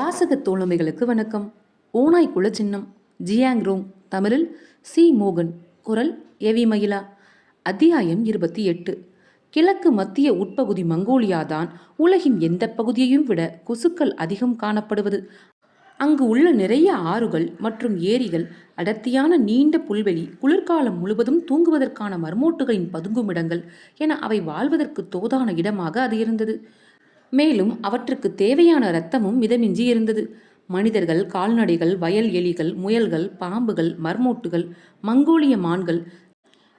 வாசக தோழமைகளுக்கு வணக்கம். ஓனாய் குலச்சின்னம் ஜியாங் ரோங் தமிழில் சி. மோகன் குரல் எவி மயிலா அத்தியாயம் இருபத்தி எட்டு. கிழக்கு மத்திய உட்பகுதி மங்கோலியா தான் உலகின் எந்த பகுதியையும் விட கொசுக்கள் அதிகம் காணப்படுவது. அங்கு உள்ள நிறைய ஆறுகள் மற்றும் ஏரிகள் அடர்த்தியான நீண்ட புல்வெளி குளிர்காலம் முழுவதும் தூங்குவதற்கான மர்மோட்டுகளின் பதுங்குமிடங்கள் என அவை வாழ்வதற்கு தோதான இடமாக அது இருந்தது. மேலும் அவற்றுக்கு தேவையான இரத்தமும் மிதமிஞ்சி இருந்தது. மனிதர்கள் கால்நடைகள் வயல் எலிகள் முயல்கள் பாம்புகள் மர்மோட்டுகள் மங்கோலிய மான்கள்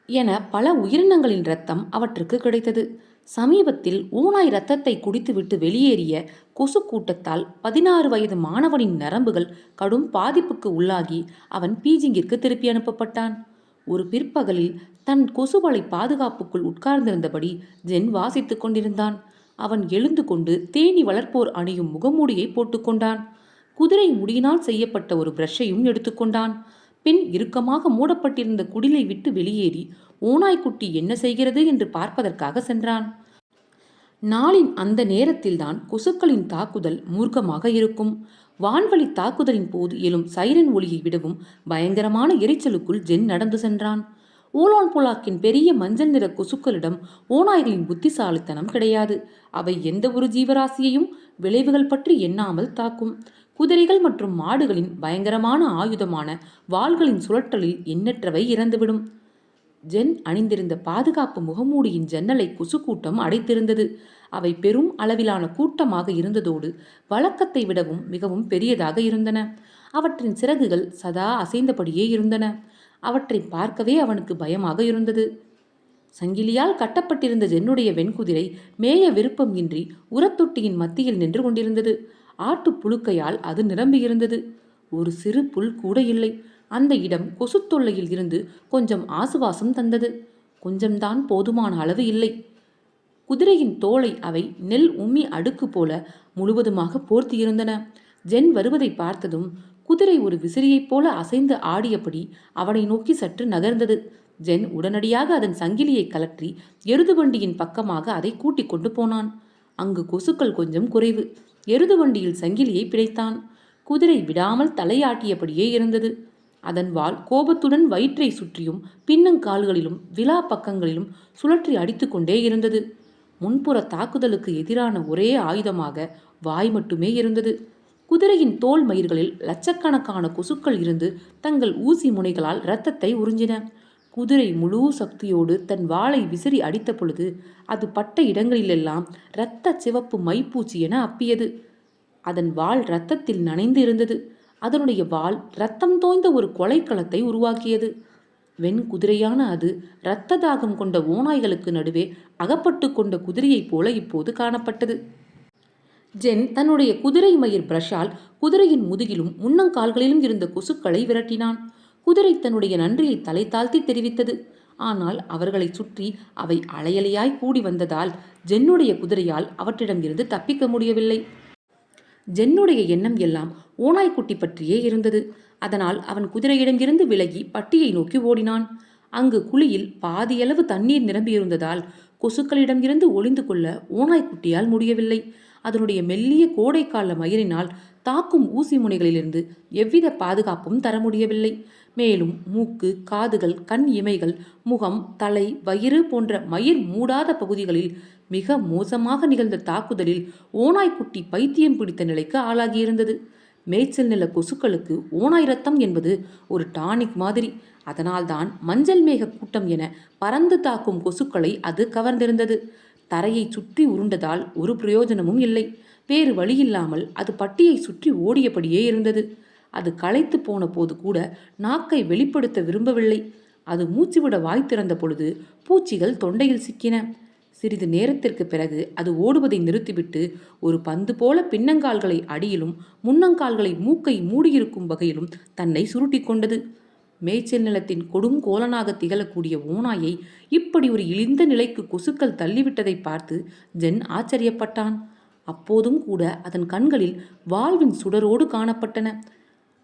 என பல உயிரினங்களின் இரத்தம் அவற்றுக்கு கிடைத்தது. சமீபத்தில் ஊனாய் இரத்தத்தை குடித்துவிட்டு வெளியேறிய கொசு கூட்டத்தால் பதினாறு வயது மாணவனின் நரம்புகள் கடும் பாதிப்புக்கு உள்ளாகி அவன் பீஜிங்கிற்கு திருப்பி அனுப்பப்பட்டான். ஒரு பிற்பகலில் தன் கொசுவலை பாதுகாப்புக்குள் உட்கார்ந்திருந்தபடி ஜென் வாசித்துக் கொண்டிருந்தான். அவன் எழுந்து கொண்டு தேனி வளர்ப்போர் அணியும் முகமூடியை போட்டுக்கொண்டான் குதிரை முடியினால் செய்யப்பட்ட ஒரு பிரஷையும் எடுத்துக்கொண்டான் பின் இறுக்கமாக மூடப்பட்டிருந்த குடிலை விட்டு வெளியேறி ஓநாய்க்குட்டி என்ன செய்கிறது? என்று பார்ப்பதற்காக சென்றான். நாளின் அந்த நேரத்தில்தான் கொசுக்களின் தாக்குதல் மூர்க்கமாக இருக்கும். வான்வழி தாக்குதலின் போது எழும் சைரன் ஒளியை விடவும் பயங்கரமான எரிச்சலுக்குள் ஜென் நடந்து சென்றான். ஊலான் புலாக்கின் பெரிய மஞ்சள் நிற கொசுக்களிடம் ஓநாய்களின் புத்திசாலித்தனம் கிடையாது. அவை எந்த ஒரு ஜீவராசியையும் விளைவுகள் பற்றி எண்ணாமல் தாக்கும். குதிரைகள் மற்றும் மாடுகளின் பயங்கரமான ஆயுதமான வாள்களின் சுழற்றலில் எண்ணற்றவை இறந்துவிடும். ஜென் அணிந்திருந்த பாதுகாப்பு முகமூடியின் ஜன்னலை கொசு கூட்டம் அடைத்திருந்தது. அவை பெரும் அளவிலான கூட்டமாக இருந்ததோடு வழக்கத்தை விடவும் மிகவும் பெரியதாக இருந்தன. அவற்றின் சிறகுகள் சதா அசைந்தபடியே இருந்தன. அவற்றை பார்க்கவே அவனுக்கு பயமாக இருந்தது. சங்கிலியால் கட்டப்பட்டிருந்த ஜென்னுடைய வெண்குதிரை மேய விருப்பம் இன்றி உரத்தொட்டியின் மத்தியில் நின்று கொண்டிருந்தது. ஆட்டு புழுக்கையால் அது நிரம்பியிருந்தது ஒரு சிறு புல் கூட இல்லை. அந்த இடம் கொசுத்தொல்லையில் இருந்து கொஞ்சம் ஆசுவாசம் தந்தது. கொஞ்சம்தான் போதுமான அளவு இல்லை. குதிரையின் தோலை அவை நெல் உம்மி அடுக்கு போல முழுவதுமாக போர்த்தியிருந்தன. ஜென் வருவதை பார்த்ததும் குதிரை ஒரு விசிறியைப் போல அசைந்து ஆடியபடி அவனை நோக்கி சற்று நகர்ந்தது. ஜென் உடனடியாக அதன் சங்கிலியை கலற்றி எருது வண்டியின் பக்கமாக அதை கூட்டிக் கொண்டு போனான். அங்கு கொசுக்கள் கொஞ்சம் குறைவு. எருது வண்டியில் சங்கிலியை பிழைத்தான் குதிரை விடாமல் தலையாட்டியபடியே இருந்தது. அதன் வால் கோபத்துடன் வயிற்றை சுற்றியும் பின்னங்கால்களிலும் விழா பக்கங்களிலும் சுழற்றி அடித்துக்கொண்டே இருந்தது. முன்புற தாக்குதலுக்கு எதிரான ஒரே ஆயுதமாக வாய் மட்டுமே இருந்தது. குதிரையின் தோல் மயிர்களில் லட்சக்கணக்கான கொசுக்கள் இருந்து தங்கள் ஊசி முனைகளால் இரத்தத்தை உறிஞ்சின. குதிரை முழு சக்தியோடு தன் வாளை விசிறி அடித்த பொழுது அது பட்ட இடங்களிலெல்லாம் இரத்த சிவப்பு மைப்பூச்சி என அப்பியது. அதன் வாள் இரத்தத்தில் நனைந்து இருந்தது அதனுடைய வாள் ரத்தம் தோய்ந்த ஒரு கொலைக்களத்தை உருவாக்கியது. வெண் குதிரையான அது இரத்த தாகம் கொண்ட ஓநாய்களுக்கு நடுவே அகப்பட்டு கொண்ட குதிரையைப் போல இப்போது காணப்பட்டது. ஜென் தன்னுடைய குதிரை மயிர் பிரஷால் குதிரையின் முதுகிலும் முன்னங்கால்களிலும் இருந்த கொசுக்களை விரட்டினான். குதிரை தன்னுடைய நன்றியை தலை தாழ்த்தி தெரிவித்தது. ஆனால் அவர்களை சுற்றி அவை அலையலையாய் கூடி வந்ததால் ஜென்னுடைய குதிரையால் அவற்றிடமிருந்து தப்பிக்க முடியவில்லை. ஜென்னுடைய எண்ணம் எல்லாம் ஓனாய்க்குட்டி பற்றியே இருந்தது. அதனால் அவன் குதிரையிடமிருந்து விலகி பட்டியை நோக்கி ஓடினான். அங்கு குழியில் பாதியளவு தண்ணீர் நிரம்பியிருந்ததால் கொசுக்களிடமிருந்து ஒளிந்து கொள்ள ஓனாய்க்குட்டியால் முடியவில்லை. அதனுடைய மெல்லிய கோடைக்கால மயிரினால் தாக்கும் ஊசி முனைகளிலிருந்து எவ்வித பாதுகாப்பும் தர முடியவில்லை. மேலும் மூக்கு காதுகள் கண் இமைகள் முகம் தலை வயிறு போன்ற மயிர் மூடாத பகுதிகளில் மிக மோசமாக நிகழ்ந்த தாக்குதலில் ஓநாய்க்குட்டி பைத்தியம் பிடித்த நிலைக்கு ஆளாகியிருந்தது. மேய்ச்சல் நில கொசுக்களுக்கு ஓனாய் ரத்தம் என்பது ஒரு டானிக் மாதிரி. அதனால்தான் மஞ்சள் மேக கூட்டம் என பறந்து தாக்கும் கொசுக்களை அது கவர்ந்திருந்தது. தரையை சுற்றி உருண்டதால் ஒரு பிரயோஜனமும் இல்லை. வேறு வழியில்லாமல் அது பட்டியை சுற்றி ஓடியபடியே இருந்தது. அது களைத்து போன போது கூட நாக்கை வெளிப்படுத்த விரும்பவில்லை. அது மூச்சுவிட வாய் திறந்த பொழுது பூச்சிகள் தொண்டையில் சிக்கின. சிறிது நேரத்திற்கு பிறகு அது ஓடுவதை நிறுத்திவிட்டு ஒரு பந்து போல பின்னங்கால்களை அடியிலும் முன்னங்கால்களை மூக்கை மூடியிருக்கும் வகையிலும் தன்னை சுருட்டி கொண்டது. மேய்ச்சல் நிலத்தின் கொடும் கோலனாக திகழக்கூடிய ஓனாயை இப்படி ஒரு இழிந்த நிலைக்கு கொசுக்கள் தள்ளிவிட்டதை பார்த்து ஜென் ஆச்சரியப்பட்டான். அப்போதும் கூட அதன் கண்களில் வாழ்வின் சுடரோடு காணப்பட்டன.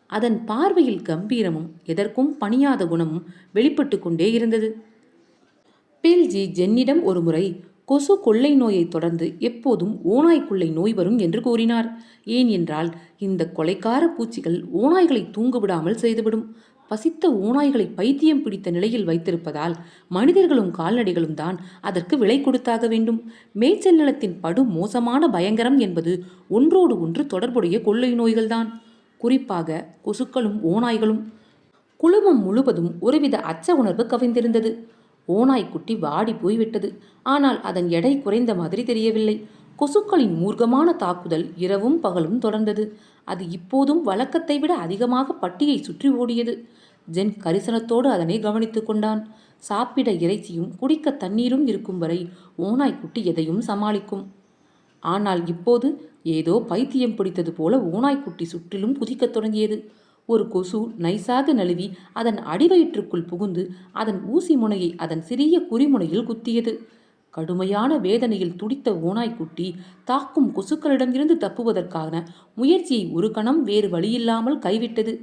அதன் பார்வையில் கம்பீரமும் எதற்கும் பணியாத குணமும் வெளிப்பட்டு கொண்டே இருந்தது. பில்ஜி ஜென்னிடம் ஒருமுறை கொசு கொள்ளை நோயை தொடர்ந்து எப்போதும் ஓநாய் கொள்ளை நோய் வரும் என்று கூறினார். ஏன் என்றால் இந்த கொலைக்கார பூச்சிகள் ஓநாய்களை தூங்க விடாமல் செய்துவிடும். பசித்த ஓநாய்களை பைத்தியம் பிடித்த நிலையில் வைத்திருப்பதால் மனிதர்களும் கால்நடைகளும் தான் அதற்கு விலை கொடுத்தாக வேண்டும். மேய்ச்சல் நிலத்தின் படு மோசமான பயங்கரம் என்பது ஒன்றோடு ஒன்று தொடர்புடைய கொள்ளை நோய்கள்தான். குறிப்பாக கொசுக்களும் ஓநாய்களும் குழுமம் முழுவதும் ஒருவித அச்ச உணர்வு கவிந்திருந்தது. ஓநாய்க்குட்டி வாடி போய்விட்டது. ஆனால் அதன் எடை குறைந்த மாதிரி தெரியவில்லை. கொசுக்களின் மூர்க்கமான தாக்குதல் இரவும் பகலும் தொடர்ந்தது. அது இப்போதும் வழக்கத்தை விட அதிகமாக பட்டியை சுற்றி ஓடியது. ஜென் கரிசனத்தோடு அதனை கவனித்து கொண்டான். சாப்பிட இறைச்சியும் குடிக்க தண்ணீரும் இருக்கும் வரை ஓனாய்க்குட்டி எதையும் சமாளிக்கும். ஆனால் இப்போது ஏதோ பைத்தியம் பிடித்தது போல ஓனாய்க்குட்டி சுற்றிலும் குதிக்கத் தொடங்கியது. ஒரு கொசு நைசாக நழுவி அதன் அடிவயிற்றுக்குள் புகுந்து அதன் ஊசி முனையை அதன் சிறிய குறிமுனையில் குத்தியது. கடுமையான வேதனையில் துடித்த ஓனாய்க்குட்டி தாக்கும் கொசுக்களிடமிருந்து தப்புவதற்கான முயற்சியை ஒரு கணம் வேறு வழியில்லாமல் கைவிட்டது.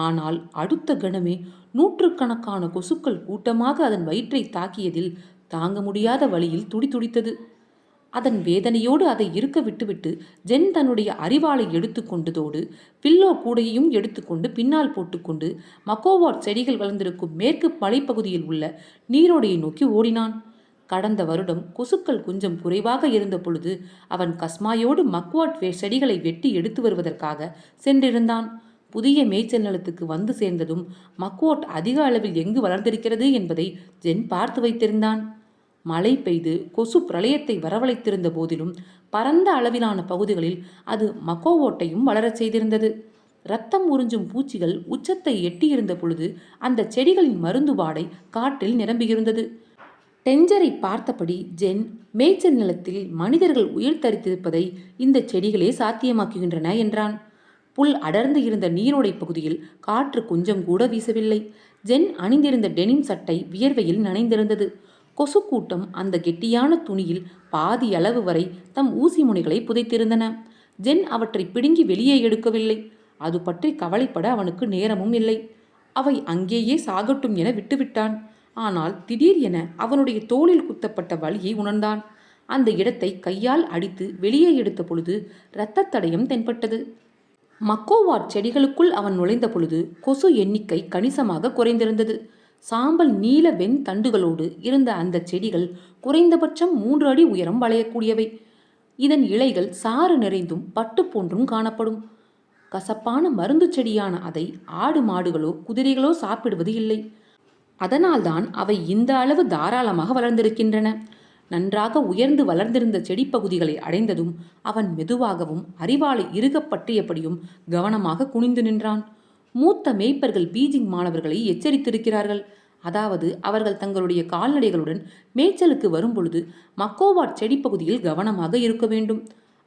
ஆனால் அடுத்த கணமே நூற்றுக்கணக்கான கொசுக்கள் கூட்டமாக அதன் வயிற்றை தாக்கியதில் தாங்க முடியாத வழியில் துடிதுடித்தது அதன் வேதனையோடு அதை இருக்க விட்டுவிட்டு ஜென் தன்னுடைய அறிவாளை எடுத்துக்கொண்டதோடு பில்லோ கூடையையும் எடுத்துக்கொண்டு பின்னால் போட்டுக்கொண்டு மக்கோவாட் செடிகள் வளர்ந்திருக்கும் மேற்கு மலைப்பகுதியில் உள்ள நீரோடையை நோக்கி ஓடினான். கடந்த வருடம் கொசுக்கள் கொஞ்சம் குறைவாக இருந்த பொழுது அவன் கஸ்மாயோடு மக்வாட் செடிகளை வெட்டி எடுத்து வருவதற்காக சென்றிருந்தான். புதிய மேய்ச்சல் நிலத்துக்கு வந்து சேர்ந்ததும் மக்கோட் அதிக அளவில் எங்கு வளர்ந்திருக்கிறது என்பதை ஜென் பார்த்து வைத்திருந்தான். மழை பெய்து கொசு பிரளயத்தை வரவழைத்திருந்த போதிலும் பரந்த அளவிலான பகுதிகளில் அது மக்கோவோட்டையும் வளரச் செய்திருந்தது. ரத்தம் உறிஞ்சும் பூச்சிகள் உச்சத்தை எட்டியிருந்த பொழுது அந்த செடிகளின் மருந்து வாடை காற்றில் நிரம்பியிருந்தது. டெஞ்சரை பார்த்தபடி ஜென் மேய்ச்சல் நிலத்தில் மனிதர்கள் உயிர் தரித்திருப்பதை இந்த செடிகளே சாத்தியமாக்குகின்றன என்றான். புல் அடர்ந்து இருந்த நீரோடை பகுதியில் காற்று கொஞ்சம் கூட வீசவில்லை. ஜென் அணிந்திருந்த டெனிம் சட்டை வியர்வையில் நனைந்திருந்தது. கொசு கூட்டம் அந்த கெட்டியான துணியில் பாதி அளவு வரை தம் ஊசி முனைகளை புதைத்திருந்தன. ஜென் அவற்றை பிடுங்கி வெளியே எடுக்கவில்லை. அது பற்றி கவலைப்பட அவனுக்கு நேரமும் இல்லை. அவை அங்கேயே சாகட்டும் என விட்டுவிட்டான். ஆனால் திடீர் என அவனுடைய தோளில் குத்தப்பட்ட வலியை உணர்ந்தான். அந்த இடத்தை கையால் அடித்து வெளியே எடுத்த பொழுது இரத்த தடயம் தென்பட்டது. மக்கோவாட் செடிகளுக்குள் அவன் நுழைந்த பொழுது கொசு எண்ணிக்கை கணிசமாக குறைந்திருந்தது. சாம்பல் நீல வெண் தண்டுகளோடு இருந்த அந்த செடிகள் குறைந்தபட்சம் மூன்று அடி உயரம் வளையக்கூடியவை. இதன் இலைகள் சாறு நிறைந்தும் பட்டு போன்றும் காணப்படும். கசப்பான மருந்து செடியான அதை ஆடு மாடுகளோ குதிரைகளோ சாப்பிடுவது இல்லை. அதனால்தான் அவை இந்த அளவு தாராளமாக வளர்ந்திருக்கின்றன. நன்றாக உயர்ந்து வளர்ந்திருந்த செடி பகுதிகளை அடைந்ததும் அவன் மெதுவாகவும் அறிவாளை இறுகப்பற்றியபடியும் கவனமாக குனிந்து நின்றான். மூத்த மேய்ப்பர்கள் பீஜிங் மாணவர்களை எச்சரித்திருக்கிறார்கள். அதாவது அவர்கள் தங்களுடைய கால்நடைகளுடன் மேய்ச்சலுக்கு வரும்பொழுது மக்கோவாட் செடி பகுதியில் கவனமாக இருக்க வேண்டும்.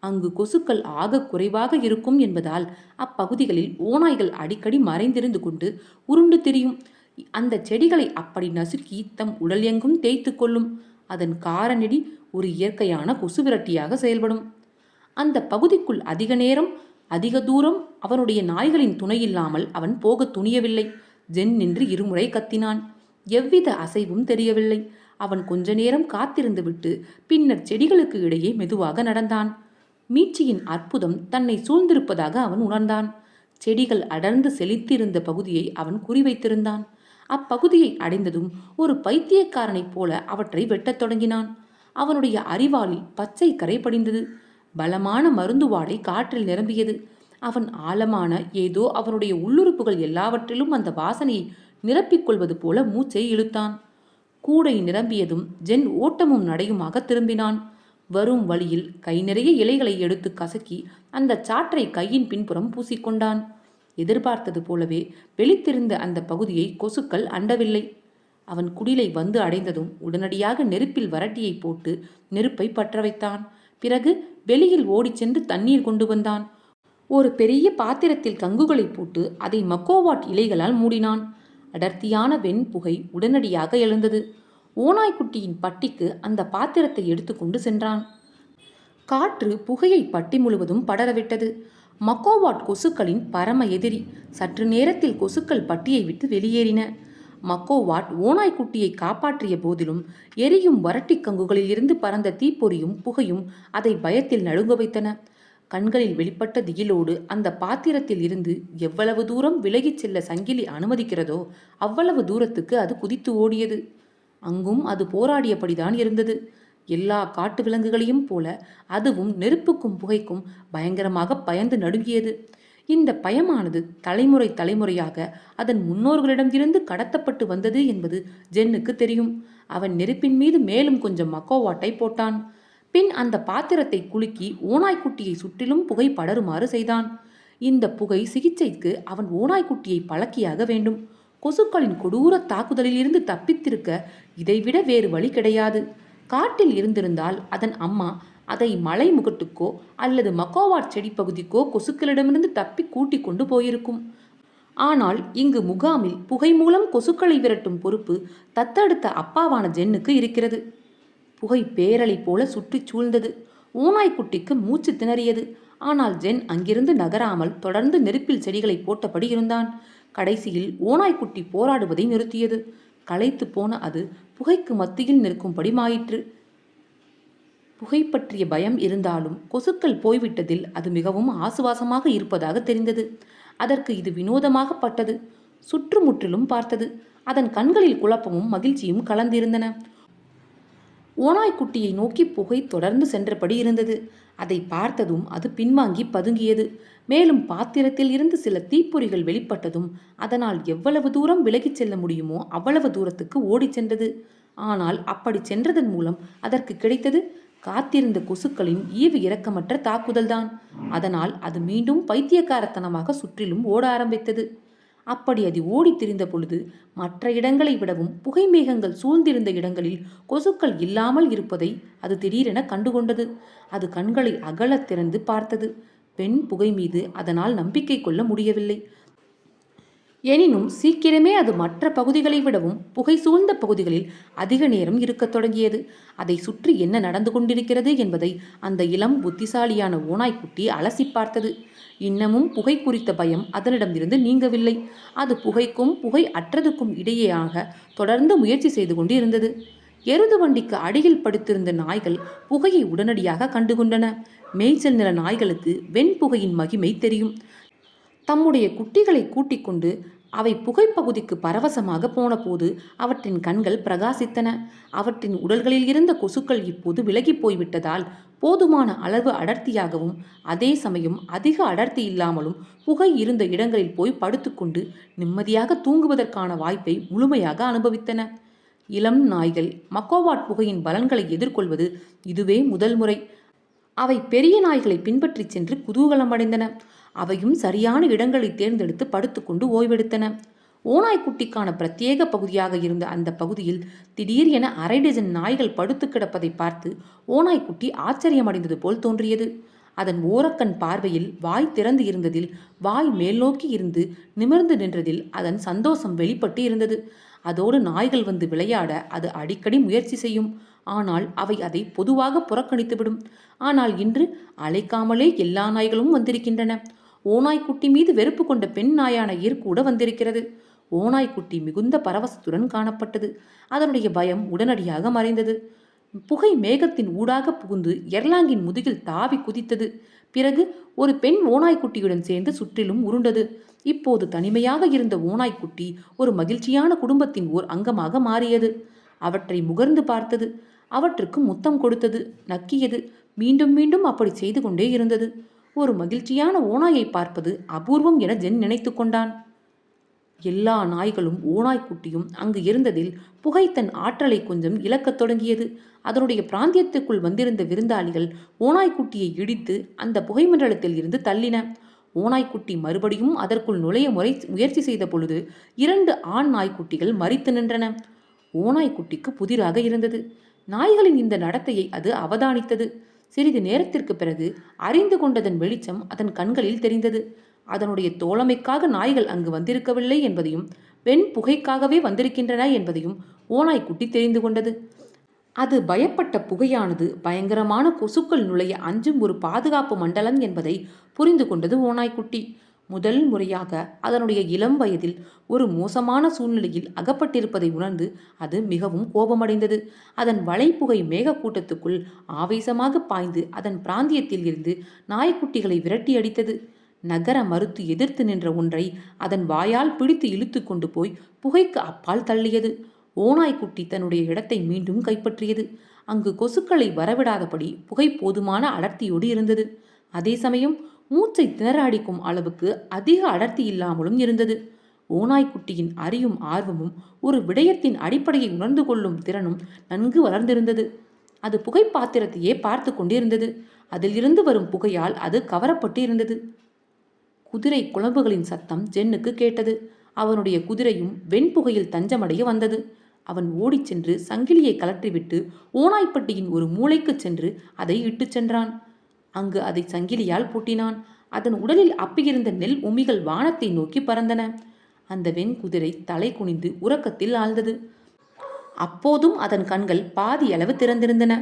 அங்கு கொசுக்கள் ஆக குறைவாக இருக்கும் என்பதால் அப்பகுதிகளில் ஓநாய்கள் அடிக்கடி மறைந்திருந்து கொண்டு உருண்டு திரியும். அந்த செடிகளை அப்படி நசுக்கி தம் உடல் எங்கும் தேய்த்து கொள்ளும். அதன் காரநெடி ஒரு இயற்கையான கொசு விரட்டியாக செயல்படும். அந்த பகுதிக்குள் அதிக நேரம் அதிக தூரம் அவனுடைய நாய்களின் துணையில்லாமல் அவன் போக துணியவில்லை. ஜென் நின்று இருமுறை கத்தினான். எவ்வித அசைவும் தெரியவில்லை. அவன் கொஞ்ச நேரம் காத்திருந்துவிட்டு பின்னர் செடிகளுக்கு இடையே மெதுவாக நடந்தான். மீட்சியின் அற்புதம் தன்னை சூழ்ந்திருப்பதாக அவன் உணர்ந்தான். செடிகள் அடர்ந்து செழித்திருந்த பகுதியை அவன் குறிவைத்திருந்தான். அப்பகுதியை அடைந்ததும் ஒரு பைத்தியக்காரனைப் போல அவற்றை வெட்டத் தொடங்கினான். அவனுடைய அறிவாளில் பச்சை கரை படிந்தது. பலமான மருந்துவாடை காற்றில் நிரம்பியது. அவன் ஆழமான ஏதோ அவனுடைய உள்ளுறுப்புகள் எல்லாவற்றிலும் அந்த வாசனையை நிரப்பிக்கொள்வது போல மூச்சை இழுத்தான். கூடை நிரம்பியதும் ஜென் ஓட்டமும் நடையுமாக திரும்பினான். வரும் வழியில் கை நிறைய இலைகளை எடுத்து கசக்கி அந்த சாற்றை கையின் பின்புறம் பூசிக்கொண்டான். எதிர்பார்த்தது போலவே வெளித்திருந்த அந்த பகுதியை கொசுக்கள் அண்டவில்லை. அவன் குடிலை வந்து அடைந்ததும் உடனடியாக நெருப்பில் வரட்டியை போட்டு நெருப்பை பற்ற வைத்தான் பிறகு வெளியில் ஓடிச் சென்று தண்ணீர் கொண்டு வந்தான். ஒரு பெரிய பாத்திரத்தில் கங்குகளை போட்டு அதை மக்கோவாட் இலைகளால் மூடினான். அடர்த்தியான வெண்புகை உடனடியாக எழுந்தது. ஓநாய்க்குட்டியின் பட்டிக்கு அந்த பாத்திரத்தை எடுத்துக்கொண்டு சென்றான். காற்று புகையை பட்டி முழுவதும் படரவிட்டது. மக்கோவாட் கொசுக்களின் பரம எதிரி. சற்று நேரத்தில் கொசுக்கள் பட்டியை விட்டு வெளியேறின. மக்கோவாட் ஓனாய்க்குட்டியை காப்பாற்றிய போதிலும் எரியும் வரட்டிக் கங்குகளில் இருந்து பறந்த தீப்பொறியும் புகையும் அதை பயத்தில் நடுங்க வைத்தன. கண்களில் வெளிப்பட்ட திகிலோடு அந்த பாத்திரத்தில் இருந்து எவ்வளவு தூரம் விலகிச் செல்ல சங்கிலி அனுமதிக்கிறதோ அவ்வளவு தூரத்துக்கு அது குதித்து ஓடியது. அங்கும் அது போராடியபடிதான் இருந்தது. எல்லா காட்டு விலங்குகளையும் போல அதுவும் நெருப்புக்கும் புகைக்கும் பயங்கரமாக பயந்து நடுங்கியது. இந்த பயமானது தலைமுறை தலைமுறையாக அதன் முன்னோர்களிடமிருந்து கடத்தப்பட்டு வந்தது என்பது ஜென்னுக்கு தெரியும். அவன் நெருப்பின் மீது மேலும் கொஞ்சம் மக்கோவாட்டை போட்டான். பின் அந்த பாத்திரத்தை குலுக்கி ஓனாய்க்குட்டியை சுற்றிலும் புகை படருமாறு செய்தான். இந்த புகை சிகிச்சைக்கு அவன் ஓனாய்க்குட்டியை பழக்கியாக வேண்டும். கொசுக்களின் கொடூர தாக்குதலில் இருந்து தப்பித்திருக்க இதைவிட வேறு வழி கிடையாது. காட்டில் இருந்திருந்தால் அதன் அம்மா அதை மலை முகட்டுக்கோ அல்லது மக்கோவாட் செடி பகுதிக்கோ கொசுக்களிடமிருந்து தப்பி கூட்டிக் கொண்டு போயிருக்கும். ஆனால் இங்கு முகாமில் புகை மூலம் கொசுக்களை விரட்டும் பொறுப்பு தத்தெடுத்த அப்பாவான ஜென்னுக்கு இருக்கிறது. புகை பேரலை போல சுற்றிச் சூழ்ந்தது. ஊனாய்க்குட்டிக்கு மூச்சு திணறியது. ஆனால் ஜென் அங்கிருந்து நகராமல் தொடர்ந்து நெருப்பில் செடிகளை போட்டபடி இருந்தான். கடைசியில் ஓனாய்க்குட்டி போராடுவதை நிறுத்தியது. களைத்து போன அது புகைக்கு மத்தியில் நிற்கும்படி மாயிற்று. புகை பற்றிய பயம் இருந்தாலும் கொசுக்கள் போய்விட்டதில் அது மிகவும் ஆசுவாசமாக இருப்பதாக தெரிந்தது. அதற்கு இது வினோதமாக பட்டது. சுற்றுமுற்றிலும் பார்த்தது. அதன் கண்களில் குழப்பமும் மகிழ்ச்சியும் கலந்திருந்தன. ஓநாய்க்குட்டியை நோக்கி புகை தொடர்ந்து சென்றபடி இருந்தது. அதை பார்த்ததும் அது பின்வாங்கி பதுங்கியது. மேலும் பாத்திரத்தில் இருந்து சில தீப்பொறிகள் வெளிப்பட்டதும் அதனால் எவ்வளவு தூரம் விலகிச் செல்ல முடியுமோ அவ்வளவு தூரத்துக்கு ஓடிச் சென்றது. ஆனால் அப்படி சென்றதன் மூலம் அதற்கு கிடைத்தது காத்திருந்த கொசுக்களின் ஈவு இரக்கமற்ற தாக்குதல்தான். அதனால் அது மீண்டும் பைத்தியக்காரத்தனமாக சுற்றிலும் ஓட ஆரம்பித்தது. அப்படி அது ஓடித் திரிந்த பொழுது மற்ற இடங்களை விடவும் புகை மேகங்கள் சூழ்ந்திருந்த இடங்களில் கொசுக்கள் இல்லாமல் இருப்பதை அது திடீரென கண்டுகொண்டது. அது கண்களை அகலத் திறந்து பார்த்தது. பெண் புகை மீது அதனால் நம்பிக்கை கொள்ள முடியவில்லை. எனினும் சீக்கிரமே அது மற்ற பகுதிகளை விடவும் புகை சூழ்ந்த பகுதிகளில் அதிக நேரம் இருக்கத் தொடங்கியது. அதை சுற்றி என்ன நடந்து கொண்டிருக்கிறது என்பதை அந்த இளம் புத்திசாலியான ஓனாய்க்குட்டி அலசி பார்த்தது. இன்னமும் புகை குறித்த பயம் அதனிடமிருந்து நீங்கவில்லை. அது புகைக்கும் புகை அற்றதுக்கும் இடையேயாக தொடர்ந்து முயற்சி செய்து கொண்டு இருந்தது எருது வண்டிக்கு அடியில் படுத்திருந்த நாய்கள் புகையை உடனடியாக கண்டுகொண்டன. மேய்ச்சல் நில நாய்களுக்கு வெண்புகையின் மகிமை தெரியும். தம்முடைய குட்டிகளை கூட்டிக் கொண்டு அவை புகைப்பகுதிக்கு பரவசமாக போனபோது அவற்றின் கண்கள் பிரகாசித்தன. அவற்றின் உடல்களில் இருந்த கொசுக்கள் இப்போது விலகிப் போய்விட்டதால் போதுமான அளவு அடர்த்தியாகவும் அதே சமயம் அதிக அடர்த்தி இல்லாமலும் புகை இருந்த இடங்களில் போய் படுத்துக்கொண்டு நிம்மதியாக தூங்குவதற்கான வாய்ப்பை முழுமையாக அனுபவித்தன. இளம் நாய்கள் மக்கோவாட் புகையின் பலன்களை எதிர்கொள்வது இதுவே முதல் முறை. அவை பெரிய நாய்களை பின்பற்றிச் சென்று குதூகலம் அடைந்தன அவையும் சரியான இடங்களை தேர்ந்தெடுத்து படுத்துக்கொண்டு ஓய்வெடுத்தன. ஓநாய்க்குட்டிக்கான பிரத்யேக பகுதியாக இருந்த அந்த பகுதியில் திடீர் என அரை டஜன் நாய்கள் படுத்து கிடப்பதை பார்த்து ஓநாய்க்குட்டி ஆச்சரியமடைந்தது போல் தோன்றியது. அதன் ஓரக்கண் பார்வையில் வாய் திறந்து இருந்ததில் வாய் மேல் நோக்கி இருந்து நிமிர்ந்து நின்றதில் அதன் சந்தோஷம் வெளிப்பட்டு இருந்தது. அதோடு நாய்கள் வந்து விளையாட அது அடிக்கடி முயற்சி செய்யும். ஆனால் அவை அதை பொதுவாக புறக்கணித்துவிடும். ஆனால் இன்று அழைக்காமலே எல்லா நாய்களும் வந்திருக்கின்றன. ஓநாய்க்குட்டி மீது வெறுப்பு கொண்ட பெண் நாயான ஈர் கூட வந்திருக்கிறது. ஓநாய்க்குட்டி மிகுந்த பரவசத்துடன் காணப்பட்டது. அதனுடைய பயம் உடனடியாக மறைந்தது. புகை மேகத்தின் ஊடாக புகுந்து எர்லாங்கின் முதுகில் தாவி குதித்தது. பிறகு ஒரு பெண் ஓநாய்க்குட்டியுடன் சேர்ந்து சுற்றிலும் உருண்டது. இப்போது தனிமையாக இருந்த ஓநாய்க்குட்டி ஒரு மகிழ்ச்சியான குடும்பத்தின் ஓர் அங்கமாக மாறியது. அவற்றை முகர்ந்து பார்த்தது. அவற்றுக்கு முத்தம் கொடுத்தது. நக்கியது. மீண்டும் மீண்டும் அப்படி செய்து கொண்டே இருந்தது. ஒரு மகிழ்ச்சியான ஓநாயை பார்ப்பது அபூர்வம் என ஜென் நினைத்து கொண்டான். எல்லா நாய்களும் ஓநாய்க்குட்டியும் அங்கு இருந்ததில் புகை தன் ஆற்றலை கொஞ்சம் இழக்கத் தொடங்கியது. அதனுடைய பிராந்தியத்துக்குள் வந்திருந்த விருந்தாளிகள் ஓநாய்க்குட்டியை இடித்து அந்த புகை மண்டலத்தில் இருந்து தள்ளின. ஓநாய்க்குட்டி மறுபடியும் அதற்குள் நுழைய முறை முயற்சி செய்த பொழுது இரண்டு ஆண் நாய்க்குட்டிகள் மறித்து நின்றன. ஓநாய்க்குட்டிக்கு புதிராக இருந்தது. நாய்களின் இந்த நடத்தையை அது அவதானித்தது. சிறிது நேரத்திற்கு பிறகு அறிந்து கொண்டதன் வெளிச்சம் அதன் கண்களில் தெரிந்தது. அதனுடைய தோழமைக்காக நாய்கள் அங்கு வந்திருக்கவில்லை என்பதையும் பெண் புகைக்காகவே வந்திருக்கின்றன என்பதையும் ஓநாய்க்குட்டி தெரிந்து கொண்டது. அது பயப்பட்ட புகையானது பயங்கரமான கொசுக்கள் நுழைய அஞ்சும் ஒரு பாதுகாப்பு மண்டலம் என்பதை புரிந்து கொண்டது ஓநாய்க்குட்டி முதல் முறையாக அதனுடைய இளம் வயதில் ஒரு மோசமான சூழ்நிலையில் அகப்பட்டிருப்பதை உணர்ந்து அது மிகவும் கோபமடைந்தது. அதன் வலைப்புகை மேகக்கூட்டத்துக்குள் ஆவேசமாக பாய்ந்து அதன் பிராந்தியத்தில் இருந்து நாய்க்குட்டிகளை விரட்டி அடித்தது. நகர மறுத்து எதிர்த்து நின்ற ஒன்றை அதன் வாயால் பிடித்து இழுத்து கொண்டு போய் புகைக்கு அப்பால் தள்ளியது. ஓநாய்க்குட்டி தன்னுடைய இடத்தை மீண்டும் கைப்பற்றியது. அங்கு கொசுக்களை வரவிடாதபடி புகை போதுமான அடர்த்தியோடு இருந்தது. அதே சமயம் மூச்சை திணற அடிக்கும் அளவுக்கு அதிக அடர்த்தி இல்லாமலும் இருந்தது. ஓநாய்க்குட்டியின் அறியும் ஆர்வமும் ஒரு விடயத்தின் அடிப்படையை உணர்ந்து கொள்ளும் திறனும் நன்கு வளர்ந்திருந்தது. அது புகைப்பாத்திரத்தையே பார்த்து கொண்டிருந்தது. அதில் இருந்து வரும் புகையால் அது கவரப்பட்டு இருந்தது. குதிரை குழம்புகளின் சத்தம் ஜென்னுக்கு கேட்டது. அவனுடைய குதிரையும் வெண்புகையில் தஞ்சமடைய வந்தது. அவன் ஓடிச் சென்று சங்கிலியை கலற்றிவிட்டு ஓனாய்ப்பட்டியின் ஒரு மூளைக்குச் சென்று அதை இட்டுச் சென்றான். அங்கு அதை சங்கிலியால் பூட்டினான். அதன் உடலில் அப்பியிருந்த நெல் உமிகள் வானத்தை நோக்கி பறந்தன. அந்த வெண்குதிரை தலை குனிந்து உறக்கத்தில் ஆழ்ந்தது. அப்போதும் அதன் கண்கள் பாதி அளவு திறந்திருந்தன.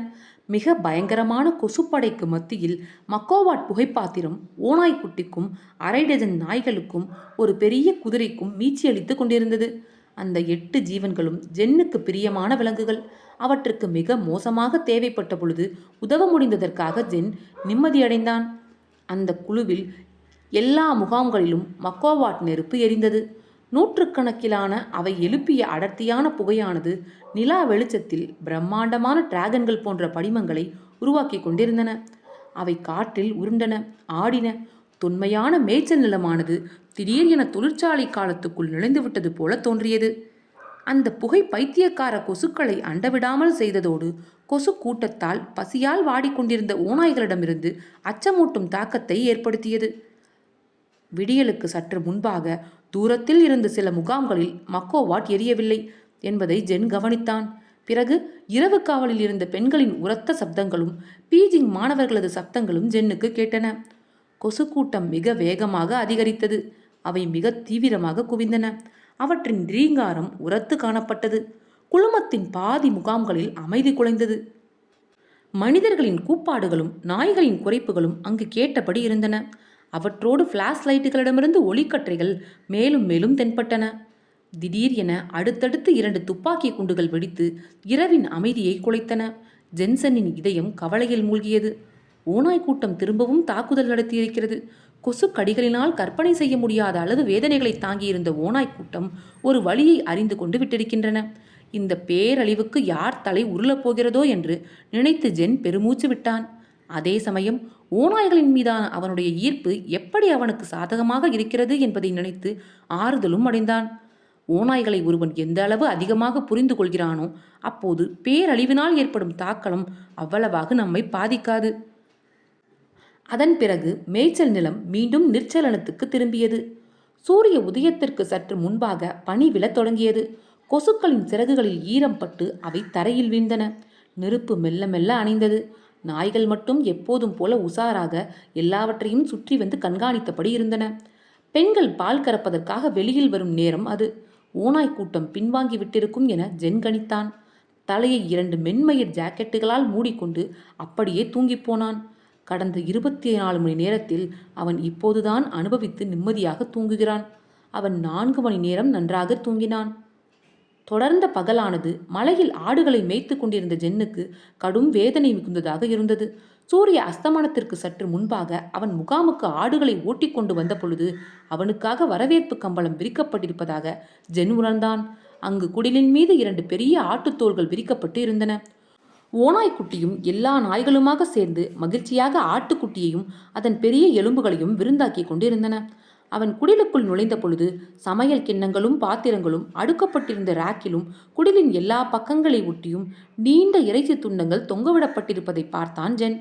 மிக பயங்கரமான கொசுப்படைக்கு மத்தியில் மக்கோவாட் புகைப்பாத்திரம் ஓநாய்க்குட்டிக்கும் அரை டஜன் நாய்களுக்கும் ஒரு பெரிய குதிரைக்கும் மீட்சியளித்துக் கொண்டிருந்தது. அந்த எட்டு ஜீவன்களும் ஜென்னுக்கு பிரியமான விலங்குகள். அவற்றுக்கு மிக மோசமாக தேவைப்பட்ட பொழுது உதவ முடிந்ததற்காக ஜென் நிம்மதியடைந்தான். அந்த குழுவில் எல்லா முகாம்களிலும் மக்கோவாட் நெருப்பு எரிந்தது. நூற்றுக்கணக்கிலான அவை எழுப்பிய அடர்த்தியான புகையானது நிலா வெளிச்சத்தில் பிரம்மாண்டமான டிராகன்கள் போன்ற படிமங்களை உருவாக்கி கொண்டிருந்தன. அவை காற்றில் உருண்டன ஆடின தொன்மையான மேய்ச்சல் நிலமானது திடீர் என தொழிற்சாலை காலத்துக்குள் நுழைந்துவிட்டது போல தோன்றியது. அந்த புகை பைத்தியக்கார கொசுக்களை அண்டவிடாமல் செய்ததோடு கொசு கூட்டத்தால் பசியால் வாடிக்கொண்டிருந்த ஓநாய்களிடமிருந்து அச்சமூட்டும் தாக்கத்தை ஏற்படுத்தியது. விடியலுக்கு சற்று முன்பாக தூரத்தில் இருந்த சில முகாம்களில் மக்கோவாட் எரியவில்லை என்பதை ஜென் கவனித்தான். பிறகு இரவு காவலில் இருந்த பெண்களின் உரத்த சப்தங்களும் பீஜிங் மாணவர்களது சப்தங்களும் ஜென்னுக்கு கேட்டன. கொசு கூட்டம் மிக வேகமாக அதிகரித்தது. அவை மிக தீவிரமாக குவிந்தன. அவற்றின் ரீங்காரம் உரத்து காணப்பட்டது. குழுமத்தின் பாதி முகாம்களில் அமைதி குலைந்தது. மனிதர்களின் கூப்பாடுகளும் நாய்களின் குறைப்புகளும் அங்கு கேட்டபடி இருந்தன. அவற்றோடு ஃப்ளாஷ் லைட்டுகளிடமிருந்து ஒளிக்கற்றைகள் மேலும் மேலும் தென்பட்டன. திடீர் என அடுத்தடுத்து இரண்டு துப்பாக்கி குண்டுகள் வெடித்து இரவின் அமைதியை குலைத்தன. ஜென்சனின் இதயம் கவலையில் மூழ்கியது. ஓனாய் கூட்டம் திரும்பவும் தாக்குதல் நடத்தியிருக்கிறது. கொசுக்கடிகளினால் கற்பனை செய்ய முடியாத அளவு வேதனைகளை தாங்கியிருந்த ஓநாய் கூட்டம் ஒரு வழியை அறிந்து கொண்டு விட்டிருக்கின்றன. இந்த பேரழிவுக்கு யார் தலை உருளப் போகிறதோ என்று நினைத்து ஜென் பெருமூச்சு விட்டான். அதே சமயம் ஓநாய்களின் மீதான அவனுடைய ஈர்ப்பு எப்படி அவனுக்கு சாதகமாக இருக்கிறது என்பதை நினைத்து ஆறுதலும் அடைந்தான். ஓநாய்களை ஒருவன் எந்த அளவு அதிகமாக புரிந்து கொள்கிறானோ அப்போது பேரழிவினால் ஏற்படும் தாக்கலம் அவ்வளவாக நம்மை பாதிக்காது. அதன் பிறகு மேய்ச்சல் நிலம் மீண்டும் நிர்ச்சலனத்துக்கு திரும்பியது. சூரிய உதயத்திற்கு சற்று முன்பாக பனி விழத் தொடங்கியது. கொசுக்களின் சிறகுகளில் ஈரம் பட்டு அவை தரையில் வீழ்ந்தன. நெருப்பு மெல்ல மெல்ல அணைந்தது. நாய்கள் மட்டும் எப்போதும் போல உசாராக எல்லாவற்றையும் சுற்றி வந்து கண்காணித்தபடி இருந்தன. பெண்கள் பால் கறப்பதற்காக வெளியில் வரும் நேரம் அது. ஓனாய் கூட்டம் பின்வாங்கி விட்டிருக்கும் என ஜென் கணித்தான். தலையை இரண்டு மென்மயிர் ஜாக்கெட்டுகளால் மூடிக்கொண்டு அப்படியே தூங்கிப் போனான். கடந்த இருபத்தி நாலு மணி நேரத்தில் அவன் இப்போதுதான் அனுபவித்து நிம்மதியாக தூங்குகிறான். அவன் நான்கு மணி நேரம் நன்றாக தூங்கினான். தொடர்ந்த பகலானது மலையில் ஆடுகளை மேய்த்து கொண்டிருந்த ஜென்னுக்கு கடும் வேதனை மிகுந்ததாக இருந்தது. சூரிய அஸ்தமனத்திற்கு சற்று முன்பாக அவன் முகாமுக்கு ஆடுகளை ஓட்டிக்கொண்டு வந்த பொழுது அவனுக்காக வரவேற்பு கம்பளம் விரிக்கப்பட்டிருப்பதாக ஜென் உணர்ந்தான். அங்கு குடிலின் மீது இரண்டு பெரிய ஆட்டுத்தோள்கள் விரிக்கப்பட்டு இருந்தன. ஓநாய்க்குட்டியும் எல்லா நாய்களுமாக சேர்ந்து மகிழ்ச்சியாக ஆட்டுக்குட்டியையும் அதன் பெரிய எலும்புகளையும் விருந்தாக்கி கொண்டிருந்தன. அவன் குடிலுக்குள் நுழைந்த பொழுது சமையல் கிண்ணங்களும் பாத்திரங்களும் அடுக்கப்பட்டிருந்த ராக்கிலும் குடிலின் எல்லா பக்கங்களை ஒட்டியும் நீண்ட இறைச்சி துண்டங்கள் தொங்கவிடப்பட்டிருப்பதை பார்த்தான் ஜென்.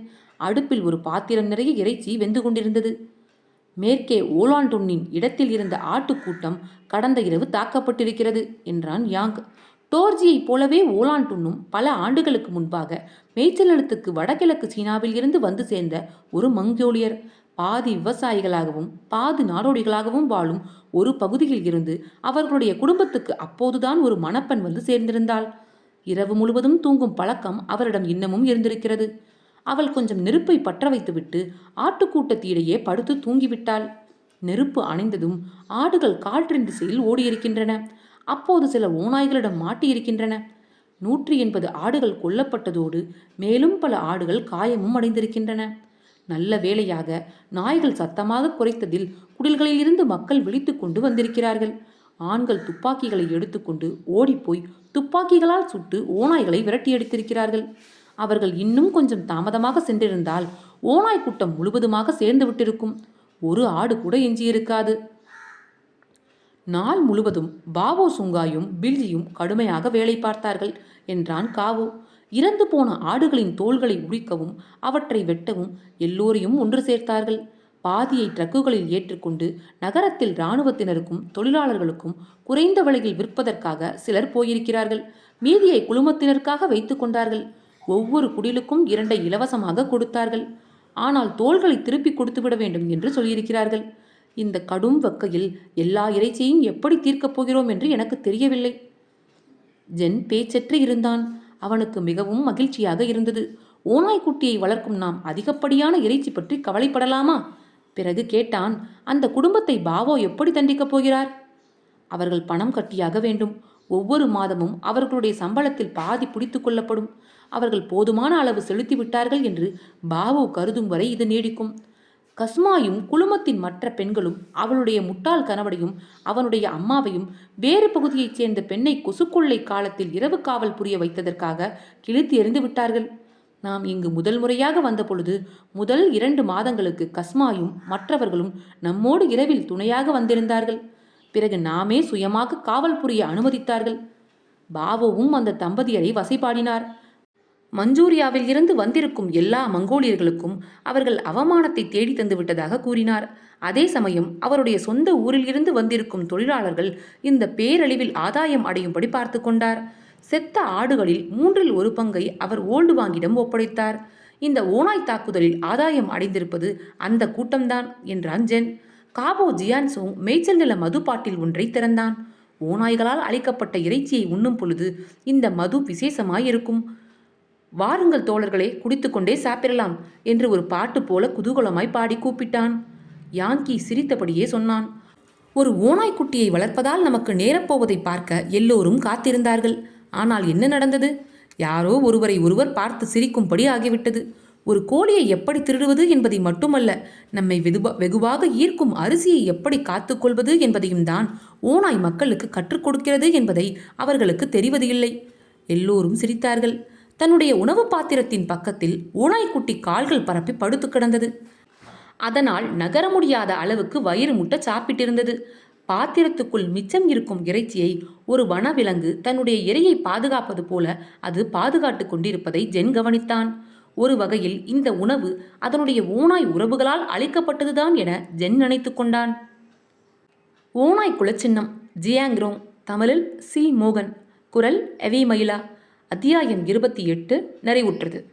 அடுப்பில் ஒரு பாத்திரம் நிறைய இறைச்சி வெந்து கொண்டிருந்தது. மேற்கே ஓலாண்டுண்ணின் இடத்தில் இருந்த ஆட்டுக்கூட்டம் கடந்த இரவு தாக்கப்பட்டிருக்கிறது என்றான் யாங். டோர்ஜியைப் போலவே ஓலாண்டுண்ணும் பல ஆண்டுகளுக்கு முன்பாக மேய்ச்சல் நிலத்துக்கு வடகிழக்கு சீனாவில் இருந்து வந்து சேர்ந்த ஒரு மங்கோலியர். பாதி விவசாயிகளாகவும் பாதி நாடோடிகளாகவும் வாழும் ஒரு பகுதியில் இருந்து அவர்களுடைய குடும்பத்துக்கு அப்போதுதான் ஒரு மணப்பெண் வந்து சேர்ந்திருந்தாள். இரவு முழுவதும் தூங்கும் பழக்கம் அவரிடம் இன்னமும் இருந்திருக்கிறது. அவள் கொஞ்சம் நெருப்பை பற்ற வைத்துவிட்டு ஆட்டுக்கூட்டத்திடையே படுத்து தூங்கிவிட்டாள். நெருப்பு அணைந்ததும் ஆடுகள் காற்றின் திசையில் ஓடியிருக்கின்றன. அப்போது சில ஓநாய்களிடம் மாட்டியிருக்கின்றன. நூற்றி எண்பது ஆடுகள் கொல்லப்பட்டதோடு மேலும் பல ஆடுகள் காயமும் அடைந்திருக்கின்றன. நல்ல வேளையாக நாய்கள் சத்தமாக குறைத்ததில் குடில்களிலிருந்து மக்கள் விழித்து கொண்டு வந்திருக்கிறார்கள். ஆண்கள் துப்பாக்கிகளை எடுத்துக்கொண்டு ஓடிப்போய் துப்பாக்கிகளால் சுட்டு ஓநாய்களை விரட்டியடித்திருக்கிறார்கள் அவர்கள் இன்னும் கொஞ்சம் தாமதமாக சென்றிருந்தால் ஓநாய் கூட்டம் முழுவதுமாக சேர்ந்து விட்டிருக்கும். ஒரு ஆடு கூட எஞ்சியிருக்காது. நாள் முழுவதும் பாவோ சுங்காயும் பில்ஜியும் கடுமையாக வேலை பார்த்தார்கள் என்றான் காவோ. இறந்து போன ஆடுகளின் தோள்களை உரிக்கவும் அவற்றை வெட்டவும் எல்லோரையும் ஒன்று சேர்த்தார்கள். பாதியை ட்ரக்குகளில் ஏற்றுக்கொண்டு நகரத்தில் இராணுவத்தினருக்கும் தொழிலாளர்களுக்கும் குறைந்த விலையில் விற்பதற்காக சிலர் போயிருக்கிறார்கள். மீதியை குழுமத்தினருக்காக வைத்து கொண்டார்கள். ஒவ்வொரு குடிலுக்கும் இரண்டை இலவசமாக கொடுத்தார்கள். ஆனால் தோள்களை திருப்பி கொடுத்துவிட வேண்டும் என்று சொல்லியிருக்கிறார்கள். இந்த கடும் வக்கையில் எல்லா இறைச்சியையும் எப்படி தீர்க்கப் போகிறோம் என்று எனக்கு தெரியவில்லை. ஜென் பேச்சற்று இருந்தான். அவனுக்கு மிகவும் மகிழ்ச்சியாக இருந்தது. ஓநாய்க்குட்டியை வளர்க்கும் நாம் அதிகப்படியான இறைச்சி பற்றி கவலைப்படலாமா? பிறகு கேட்டான் அந்த குடும்பத்தை பாவோ எப்படி தண்டிக்கப் போகிறார்? அவர்கள் பணம் கட்டியாக வேண்டும். ஒவ்வொரு மாதமும் அவர்களுடைய சம்பளத்தில் பாதி பிடித்து கொள்ளப்படும். அவர்கள் போதுமான அளவு செலுத்தி விட்டார்கள் என்று பாவோ கருதும் வரை இது நீடிக்கும். கஸ்மாயும் குழுமத்தின் மற்ற பெண்களும் அவளுடைய முட்டாள் கணவனையும் அவனுடைய அம்மாவையும் வேறு பகுதியைச் சேர்ந்த பெண்ணை கொசுக்கொள்ளை காலத்தில் இரவு காவல் புரிய வைத்ததற்காக கிழித்து எறிந்து விட்டார்கள். நாம் இங்கு முதல் முறையாக வந்தபொழுது முதல் இரண்டு மாதங்களுக்கு கஸ்மாயும் மற்றவர்களும் நம்மோடு இரவில் துணையாக வந்திருந்தார்கள். பிறகு நாமே சுயமாக காவல் புரிய அனுமதித்தார்கள். பாவோவும் அந்த தம்பதியரை வசைபாடினார். மஞ்சூரியாவில் இருந்து வந்திருக்கும் எல்லா மங்கோலியர்களுக்கும் அவர்கள் அவமானத்தை தேடி தந்துவிட்டதாக கூறினார். அதே சமயம் அவருடைய சொந்த ஊரில் இருந்து வந்திருக்கும் தொழிலாளர்கள் இந்த பேரழிவில் ஆதாயம் அடையும்படி பார்த்து கொண்டார். செத்த ஆடுகளில் மூன்றில் ஒரு பங்கை அவர் ஓல்டு வாங்கிடம் ஒப்படைத்தார். இந்த ஓனாய் தாக்குதலில் ஆதாயம் அடைந்திருப்பது அந்த கூட்டம்தான் என்றான் ஜென். காபோ ஜியான்சோங் மேய்ச்சல் நில மதுப்பாட்டில் ஒன்றை திறந்தான். ஓநாய்களால் அளிக்கப்பட்ட இறைச்சியை உண்ணும் பொழுது இந்த மது விசேஷமாயிருக்கும். வாருங்கள் தோழர்களே குடித்துக்கொண்டே சாப்பிடலாம் என்று ஒரு பாட்டு போல குதூகலமாய் பாடி கூப்பிட்டான். யாங்கி சிரித்தபடியே சொன்னான். ஒரு ஓநாய்க்குட்டியை வளர்ப்பதால் நமக்கு நேரப்போவதை பார்க்க எல்லோரும் காத்திருந்தார்கள். ஆனால் என்ன நடந்தது? யாரோ ஒருவரை ஒருவர் பார்த்து சிரிக்கும்படி ஆகிவிட்டது. ஒரு கோழியை எப்படி திருடுவது என்பதை மட்டுமல்ல நம்மை வெகுவா வெகுவாக ஈர்க்கும் அரிசியை எப்படி காத்துக்கொள்வது என்பதையும் தான் ஓநாய் மக்களுக்கு கற்றுக் கொடுக்கிறது என்பதை அவர்களுக்கு தெரிவது இல்லை எல்லோரும் சிரித்தார்கள். தன்னுடைய உணவு பாத்திரத்தின் பக்கத்தில் ஓநாய்க்குட்டி கால்கள் பரப்பி படுத்து கிடந்தது. அதனால் நகர முடியாத அளவுக்கு வயிறு முட்ட சாப்பிட்டிருந்தது. பாத்திரத்துக்குள் மிச்சம் இருக்கும் இறைச்சியை ஒரு வனவிலங்கு தன்னுடைய எரியை பாதுகாப்பது போல அது பாதுகாத்து கொண்டிருப்பதை ஜென் கவனித்தான். ஒரு வகையில் இந்த உணவு அதனுடைய ஓநாய் உறவுகளால் அளிக்கப்பட்டதுதான் என ஜென் நினைத்து கொண்டான். ஓநாய் குலச்சின்னம் ஜியாங்ரோங் தமிழில் சி மோகன் குரல் எவி மயிலா அத்தியாயம் இருபத்தி எட்டு நிறைவுற்றது.